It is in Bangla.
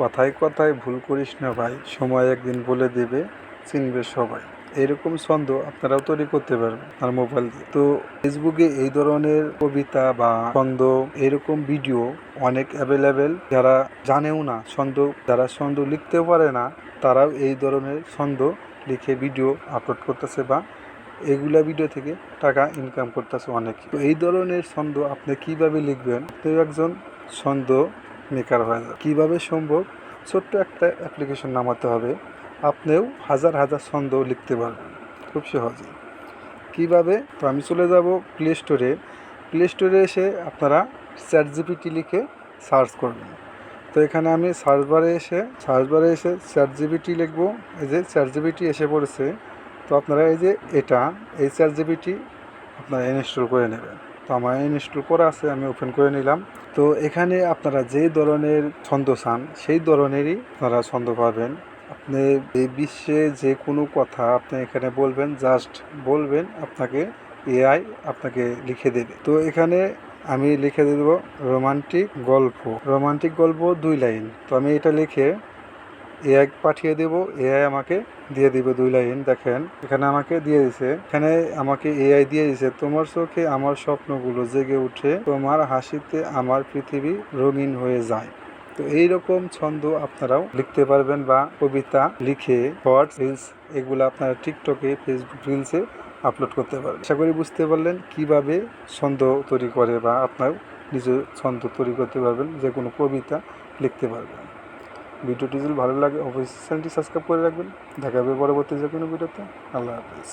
কথায় কথায় ভুল করিস না ভাই, সময় একদিন বলে দেবে, চিনবে সবাই। এরকম ছন্দ আপনারাও তৈরি করতে পারবেন আর মোবাইল দিয়ে। তো ফেসবুকে এই ধরনের কবিতা বা ছন্দ, এরকম ভিডিও অনেক অ্যাভেলেবেল যারা জানেও না ছন্দ, যারা ছন্দ লিখতেও পারে না, তারাও এই ধরনের ছন্দ লিখে ভিডিও আপলোড করতেছে বা এগুলা ভিডিও থেকে টাকা ইনকাম করতেছে অনেক। তো এই ধরনের ছন্দ আপনি কীভাবে লিখবেন? তো একজন ছন্দ মেকার হয়ে যাবে কীভাবে সম্ভব? ছোট্ট একটা অ্যাপ্লিকেশন নামাতে হবে। আপনিও হাজার হাজার ছন্দ লিখতে পারবেন। খুব সহজে। কীভাবে? তো আমি চলে যাব প্লে স্টোরে প্লে স্টোরে এসে আপনারা চ্যাট জিপিটি লিখে সার্চ করবেন। তো এখানে আমি সার্চ বারে এসে, সার্চ বারে এসে চ্যাট জিপিটি লিখব। এই যে চ্যাট জিপিটি এসে পড়েছে। তো আপনারা এই যে এটা, এই চ্যাট জিপিটি আপনারা ইনস্টল করে নেবেন। তো আমার ইনস্টল করা আছে, আমি ওপেন করে নিলাম। তো এখানে আপনারা যে ধরনের ছন্দ চান, সেই ধরনেরই আপনারা ছন্দ পাবেন। আপনি এই বিশ্বে যে কোনো কথা আপনি এখানে বলবেন জাস্ট বলবেন, আপনাকে এআই আপনাকে লিখে দেবে। তো এখানে আমি লিখে দেবো রোমান্টিক গল্প। রোমান্টিক গল্প দুই লাইন। তো আমি এটা লিখে এআই পাঠিয়ে দেব এআই আমাকে দিয়ে দিবে দুই লাইন, দেখেন। এখানে আমাকে দিয়ে দিছে। এখানে আমাকে এআই দিয়ে দিছে, তোমার চোখে আমার স্বপ্নগুলো জেগে উঠে, তোমার হাসিতে আমার পৃথিবী রঙিন হয়ে যায়। তো এই রকম ছন্দ আপনারাও লিখতে পারবেন বা কবিতা লিখে শর্টস, রিলস এগুলো আপনারা টিকটকে, ফেসবুক রিলসে আপলোড করতে পারবেন। আশা করি বুঝতে পারলেন কীভাবে ছন্দ তৈরি করে বা আপনার নিজে ছন্দ তৈরি করতে পারবেন, যে কোনো কবিতা লিখতে পারবেন। ভিডিওটি যদি ভালো লাগে, অবশ্যই চ্যানেলটি সাবস্ক্রাইব করে রাখবেন। দেখা হবে পরবর্তী যে কোনো ভিডিওতে। আল্লাহ হাফিজ।